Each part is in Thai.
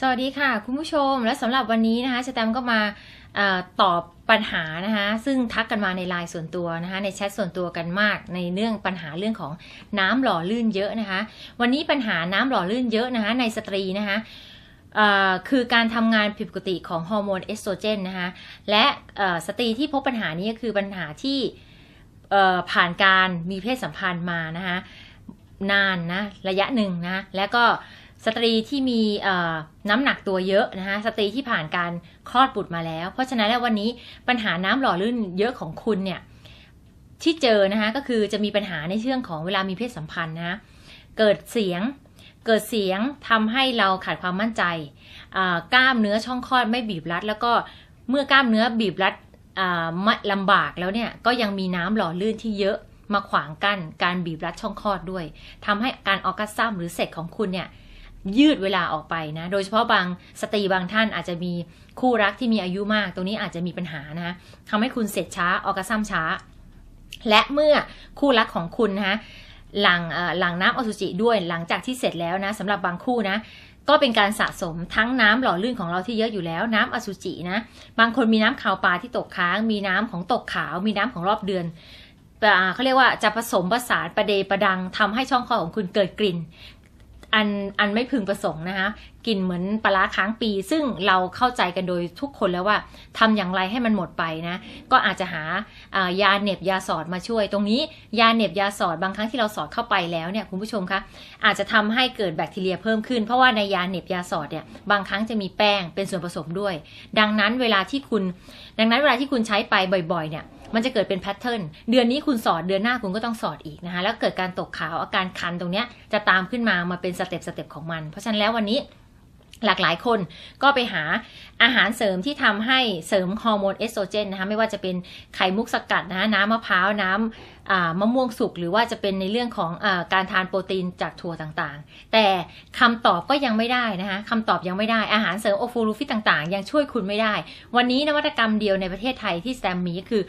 สวัสดีค่ะ คุณผู้ชมและสำหรับวันนี้นะคะสแตมป์ก็มาอตอบปัญหานะคะซึ่งทักกันมาในไลน์ส่วนตัวนะคะในแชทส่วนตัวกันมากในเรื่องปัญหาเรื่องของน้ำหล่อลื่นเยอะนะคะ วันนี้ปัญหาน้ำหล่อลื่นเยอะนะคะในสตรีนะคะคือการทำงานผิดปกติของฮอร์โมนเอสโตรเจนนะคะและสตรีที่พบปัญหานี้ก็คือปัญหาที่ผ่านการมีเพศสัมพันธ์มานะคะนานนะระยะหนึ่งนะแล้วก็ สตรีที่มีน้ำหนักตัวเยอะนะคะสตรีที่ผ่านการคลอดบุตรมาแล้ว เพราะฉะนั้นแล้ววันนี้ปัญหาน้ำหล่อลื่นเยอะของคุณเนี่ยที่เจอนะคะก็คือจะมีปัญหาในเรื่องของเวลามีเพศสัมพันธ์นะเกิดเสียงเกิดเสียงทำให้เราขาดความมั่นใจกล้ามเนื้อช่องคลอดไม่บีบรัด แล้วก็เมื่อกล้ามเนื้อบีบรัดอ่าไม่ลำบากแล้วเนี่ยก็ยังมีน้ำหล่อลื่นที่เยอะมาขวางกั้นการบีบรัดช่องคลอดด้วยทำให้การออกกัสซัมหรือเซ็กของคุณเนี่ย ยืดเวลาออกไปนะ โดยเฉพาะบางสตรีบางท่านอาจจะมีคู่รักที่มีอายุมาก ตรงนี้อาจจะมีปัญหานะทำให้คุณเสร็จช้าออกกระซ้ำช้า และเมื่อคู่รักของคุณนะหลังหลังน้ำอสุจิด้วยหลังจากที่เสร็จแล้วนะสำหรับบางคู่นะก็เป็นการสะสมทั้งน้ำหล่อลื่นของเราที่เยอะอยู่แล้วน้ำอสุจินะ บางคนมีน้ำขาวปลาที่ตกค้าง มีน้ำของตกขาว มีน้ำของรอบเดือนอ่เขาเรียกว่าจะผสมผสานประเดประดังทำให้ช่องคลอดของคุณเกิดกลิ่น อันอันไม่พึงประสงค์นะคะกลิ่นเหมือนปลาร้าค้างปี ซึ่งเราเข้าใจกันโดยทุกคนแล้วว่าทำอย่างไรให้มันหมดไปนะก็อาจจะหาายาเน็บยาสอดมาช่วย ตรงนี้ยาเน็บยาสอดบางครั้งที่เราสอดเข้าไปแล้วเนี่ยคุณผู้ชมคะอาจจะทำให้เกิดแบคทีเรียเพิ่มขึ้น เพราะว่าในยาเน็บยาสอดเนี่ยบางครั้งจะมีแป้งเป็นส่วนผสมด้วย ดังนั้นเวลาที่คุณ ดังนั้นเวลาที่คุณใช้ไปบ่อยๆเนี่ย มันจะเกิดเป็นแพทเทิร์นเดือนนี้คุณสอดเดือนหน้าคุณก็ต้องสอดอีกนะคะแล้วเกิดการตกขาวอาการคันตรงเนี้ยจะตามขึ้นมามาเป็นสเต็ปสเต็ปของมัน เพราะฉะนั้นแล้ววันนี้หลากหลายคนก็ไปหาอาหารเสริมที่ทำให้เสริมฮอร์โมนเอสโตรเจนนะคะไม่ว่าจะเป็นไข่มุกสกัดนะ,ะน้ำมะพร้าวน้ำมะม่วงสุกหรือว่าจะเป็นในเรื่องของอการทานโปรตีนจากถั่วต่างๆ แต่คำตอบก็ยังไม่ได้นะคะคำตอบยังไม่ได้อาหารเสริมโอฟูลูฟิตต่างๆ ยังช่วยคุณไม่ได้ วันนี้นวัตกรรมเดียวในประเทศไทยที่แซมมีก็คือ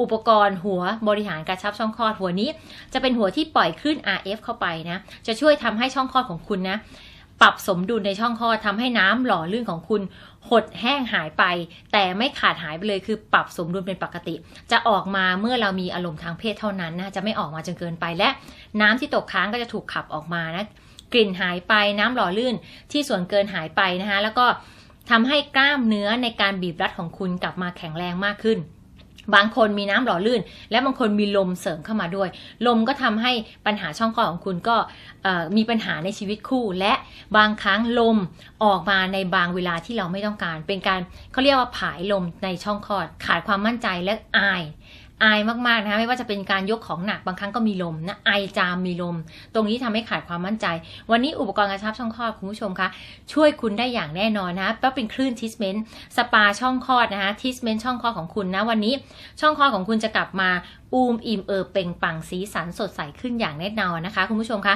อุปกรณ์หัวบริหารกระชับช่องคลอดหัวนี้ จะเป็นหัวที่ปล่อยคลื่น RF เข้าไปนะ จะช่วยทำให้ช่องคลอดของคุณนะ ปรับสมดุลในช่องคลอดทำให้น้ำหล่อลื่นของคุณ หดแห้งหายไป แต่ไม่ขาดหายไปเลยคือปรับสมดุลเป็นปกติ จะออกมาเมื่อเรามีอารมณ์ทางเพศเท่านั้นนะจะไม่ออกมาจนเกินไปและ น้ำที่ตกค้างก็จะถูกขับออกมานะกลิ่นหายไปน้ำหล่อลื่นที่ส่วนเกินหายไปนะคะแล้วก็ทำให้กล้ามเนื้อในการบีบรัดของคุณกลับมาแข็งแรงมากขึ้น บางคนมีน้ำหล่อลื่น และบางคนมีลมเสริมเข้ามาด้วย ลมก็ทำให้ปัญหาช่องคลอดของคุณก็มีปัญหาในชีวิตคู่ และบางครั้งลมออกมาในบางเวลาที่เราไม่ต้องการ เป็นการเขาเรียกว่าผายลมในช่องคลอด ขาดความมั่นใจและอาย อายมากๆนะคะไม่ว่าจะเป็นการยกของหนักบางครั้งก็มีลมนะไอจามมีลม ตรงนี้ทำให้ขาดความมั่นใจ วันนี้อุปกรณ์กระชับช่องคลอดคุณผู้ชมคะช่วยคุณได้อย่างแน่นอนนะก็เป็นคลื่นทิสเมนต์สปาช่องคลอดนะคะทิสเมนต์ช่องคลอดของคุณนะวันนี้ช่องคลอดของคุณจะกลับมาอูมอิ่มเอิบเปล่งปังสีสันสดใสขึ้นอย่างแน่นอนนะคะ คุณผู้ชมคะ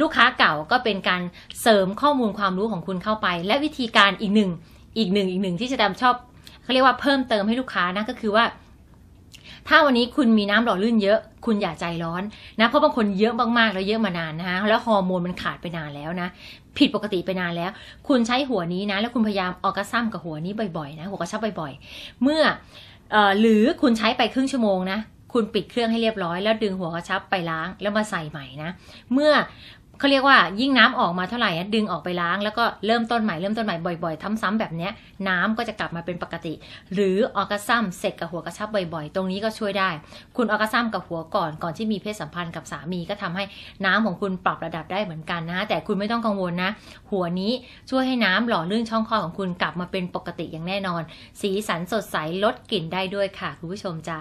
ลูกค้าเก่าก็เป็นการเสริมข้อมูลความรู้ของคุณเข้าไป และวิธีการอีกหนึ่งอีกหนึ่งอีกหนึ่งที่จะดำชอบเขาเรียกว่าเพิ่มเติมให้ลูกค้านะก็คือว่า ถ้าวันนี้คุณมีน้ำหล่อลื่นเยอะ คุณอย่าใจร้อนนะเพราะบางคนเยอะมากๆแล้วเยอะมานานนะคะแล้วฮอร์โมนมันขาดไปนานแล้วนะผิดปกติไปนานแล้ว คุณใช้หัวนี้นะ แล้วคุณพยายามออกกระซ้ำกับหัวนี้บ่อยๆนะหัวกระชับบ่อยๆ เมื่ออหรือคุณใช้ไปครึ่งชั่วโมงนะคุณปิดเครื่องให้เรียบร้อยแล้วดึงหัวกระชับไปล้างแล้วมาใส่ใหม่นะ เมื่อ เขาเรียกว่ายิ่งน้ำออกมาเท่าไหร่ดึงออกไปล้างแล้วก็เริ่มต้นใหม่เริ่มต้นใหม่บ่อยๆ ซ้ำๆแบบนี้น้ำก็จะกลับมาเป็นปกติ หรือออกกระซ้ำเสร็จกับหัวกระชับบ่อยๆ ตรงนี้ก็ช่วยได้ คุณออกกระซ้ำกับหัวก่อนก่อนที่มีเพศสัมพันธ์กับสามีก็ทำให้น้ำของคุณปรับระดับได้เหมือนกันนะ แต่คุณไม่ต้องกังวลนะ หัวนี้ช่วยให้น้ำหล่อลื่นช่องคลอดของคุณกลับมาเป็นปกติอย่างแน่นอน สีสันสดใสลดกลิ่นได้ด้วยค่ะคุณผู้ชมจ๋า